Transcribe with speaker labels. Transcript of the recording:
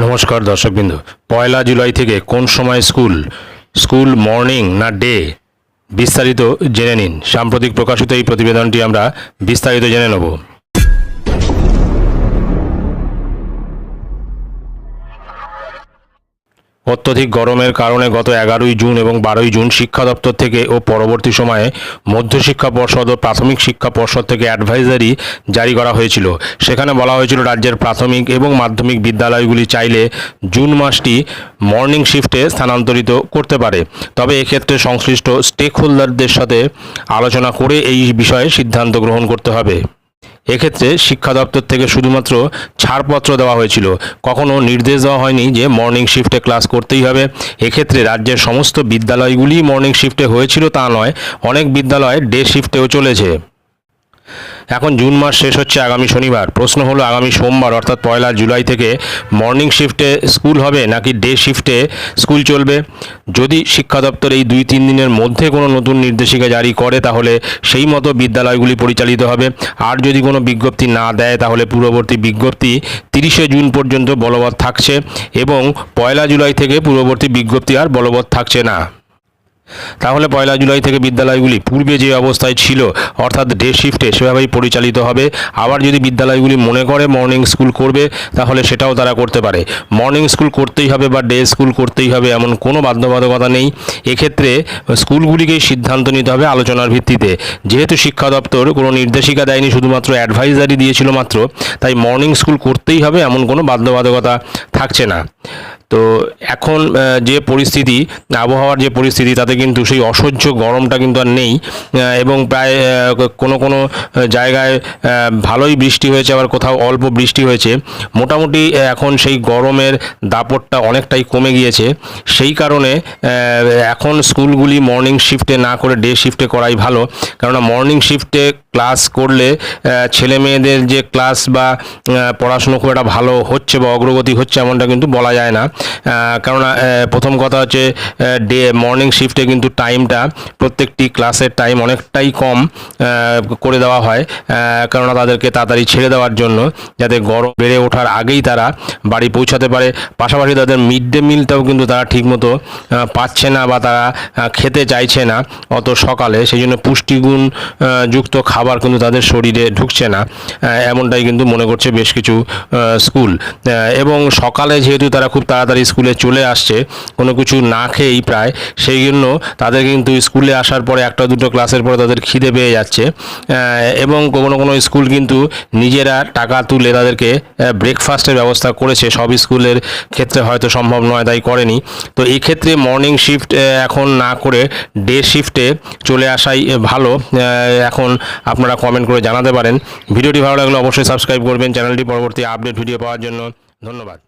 Speaker 1: নমস্কার দর্শকবৃন্দ। পয়লা জুলাই থেকে কোন সময় স্কুল? স্কুল মর্নিং না ডে? বিস্তারিত জেনে নিন। সাম্প্রতিক প্রকাশিত এই প্রতিবেদনটি আমরা বিস্তারিত জেনে নেব। অত্যধিক গরমের কারণে গত এগারোই জুন এবং বারোই জুন শিক্ষা দপ্তর থেকে ও পরবর্তী সময়ে মধ্যশিক্ষা পর্ষদ ও প্রাথমিক শিক্ষা পর্ষদ থেকে অ্যাডভাইজারি জারি করা হয়েছিল। সেখানে বলা হয়েছিল রাজ্যের প্রাথমিক এবং মাধ্যমিক বিদ্যালয়গুলি চাইলে জুন মাসটি মর্নিং শিফটে স্থানান্তরিত করতে পারে। তবে এক্ষেত্রে সংশ্লিষ্ট স্টেক হোল্ডারদের সাথে আলোচনা করে এই বিষয়ে সিদ্ধান্ত গ্রহণ করতে হবে। এক্ষেত্রে শিক্ষা দপ্তর থেকে শুধুমাত্র ছাড়পত্র দেওয়া হয়েছিল। কখনও নির্দেশ দেওয়া হয়নি যে মর্নিং শিফটে ক্লাস করতেই হবে। এক্ষেত্রে রাজ্যের সমস্ত বিদ্যালয়গুলি মর্নিং শিফটে হয়েছিল তা নয়, অনেক বিদ্যালয় ডে শিফটেও চলেছে। এখন জুন মাস শেষ হচ্ছে আগামী শনিবার। প্রশ্ন হলো, আগামী সোমবার, অর্থাৎ পয়লা জুলাই থেকে মর্নিং শিফটে স্কুল হবে নাকি ডে শিফটে স্কুল চলবে? যদি শিক্ষা দপ্তর এই দুই তিন দিনের মধ্যে কোনো নতুন নির্দেশিকা জারি করে, তাহলে সেই মতো বিদ্যালয়গুলি পরিচালিত হবে। আর যদি কোনো বিজ্ঞপ্তি না দেয়, তাহলে পূর্ববর্তী বিজ্ঞপ্তি তিরিশে জুন পর্যন্ত বলবৎ থাকছে এবং পয়লা জুলাই থেকে পূর্ববর্তী বিজ্ঞপ্তি আর বলবৎ থাকছে না। তাহলে পয়লা জুলাই থেকে বিদ্যালয়গুলি পূর্বে যে অবস্থায় ছিল, অর্থাৎ ডে শিফটে সেভাবেই পরিচালিত হবে। আবার যদি বিদ্যালয়গুলি মনে করে মর্নিং স্কুল করবে, তাহলে সেটাও তারা করতে পারে। মর্নিং স্কুল করতেই হবে বা ডে স্কুল করতেই হবে এমন কোনো বাধ্যবাধকতা নেই। এক্ষেত্রে স্কুলগুলিকেই সিদ্ধান্ত নিতে হবে আলোচনার ভিত্তিতে। যেহেতু শিক্ষা দপ্তর কোনো নির্দেশিকা দেয়নি, শুধুমাত্র অ্যাডভাইজারি দিয়েছিল মাত্র, তাই মর্নিং স্কুল করতেই হবে এমন কোনো বাধ্যবাধকতা থাকছে না। তো এখন যে পরিস্থিতি, আবহাওয়ার যে পরিস্থিতি, তাতে কিন্তু সেই অসহ্য গরমটা কিন্তু আর নেই। এবং প্রায় কোনো কোনো জায়গায় ভালোই বৃষ্টি হয়েছে, আবার কোথাও অল্প বৃষ্টি হয়েছে। মোটামুটি এখন সেই গরমের দাপটটা অনেকটাই কমে গিয়েছে। সেই কারণে এখন স্কুলগুলি মর্নিং শিফটে না করে ডে শিফটে করাই ভালো। কেননা মর্নিং শিফটে ক্লাস করলে ছেলে মেয়েদের যে ক্লাস বা পড়াশুনো খুব একটা ভালো হচ্ছে বা অগ্রগতি হচ্ছে এমনটা কিন্তু বলা যায় না। কেননা প্রথম কথা হচ্ছে ডে মর্নিং শিফটে কিন্তু টাইমটা প্রত্যেকটি ক্লাসের টাইম অনেকটাই কম করে দেওয়া হয় কেননা তাদেরকে তাড়াতাড়ি ছেড়ে দেওয়ার জন্য যাতে গরম বেড়ে ওঠার আগেই তারা বাড়ি পৌঁছাতে পারে। পাশাপাশি তাদের মিড ডে মিলটাও কিন্তু তারা ঠিকমতো পাচ্ছে না বা তারা খেতে চাইছে না অত সকালে। সেই জন্য পুষ্টিগুণ যুক্ত খাবার কিন্তু তাদের শরীরে ঢুকছে না এমনটাই কিন্তু মনে করছে বেশ কিছু স্কুল। এবং সকালে যেহেতু তারা খুব তাড়াতাড়ি স্কুলে চলে আসছে, কোনো কিছু না খেয়েই প্রায়, সেই জন্য তাদের কিন্তু স্কুলে আসার পরে একটা দুটো ক্লাসের পরে তাদের খিদে পেয়ে যাচ্ছে। এবং কোনো কোনো স্কুল কিন্তু নিজেরা টাকা তুলে তাদেরকে ব্রেকফাস্টের ব্যবস্থা করেছে, সব স্কুলের ক্ষেত্রে হয়তো সম্ভব নয়, তাই করেনি। তো এই ক্ষেত্রে মর্নিং শিফট এখন না করে ডে শিফটে চলে আসাই ভালো। এখন আপনারা কমেন্ট করে জানাতে পারেন। ভিডিওটি ভালো লাগলে অবশ্যই সাবস্ক্রাইব করবেন। চ্যানেলটি পরবর্তী আপডেট ভিডিও পাওয়ার জন্য ধন্যবাদ।